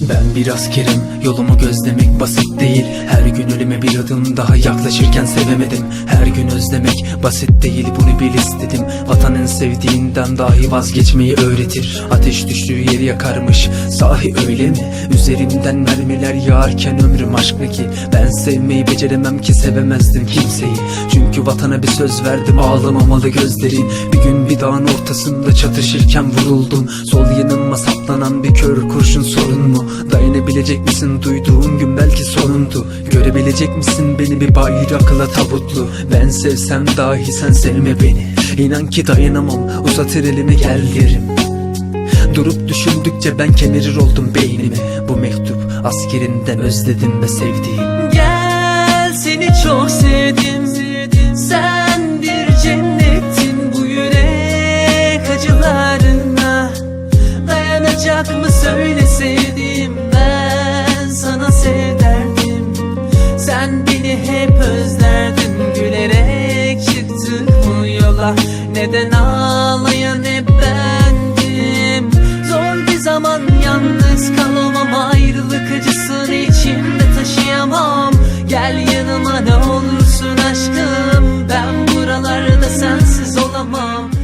Ben bir askerim yolumu gözlemek basit değil. Her gün ölüme bir adım daha yaklaşırken sevemedim. Her gün özlemek basit değil bunu bil istedim. Vatanın sevdiğinden dahi vazgeçmeyi öğretir. Ateş düştüğü yeri yakarmış sahi öyle mi? Üzerimden mermiler yağarken ömrüm aşk ne ki? Ben sevmeyi beceremem ki sevemezdim kimseyi. Çünkü vatana bir söz verdim ağlamamalı gözlerin Bir gün bir dağın ortasında çatışırken vuruldum. Sol yanıma saplanan bir kör kurşun sorun mu? Dayanabilecek misin? Duyduğun gün belki sonundu Görebilecek misin beni? Bir bayrakla tabutlu. Ben sevsem dahi sen sevme beni. İnan ki dayanamam. Uzatır elimi gel derim Durup düşündükçe ben kemirir oldum beynimi Bu mektup askerinden özledim ve sevdiğim. Gel seni çok sevdim. Sen Adımı söyle sevdiğimden sana sevderdim Sen beni hep özlerdin gülerek çıktık bu yola. Neden ağlayan hep bendim? Zor bir zaman yalnız kalamam ayrılık acısını içimde taşıyamam. Gel yanıma ne olursun aşkım ben buralarda sensiz olamam.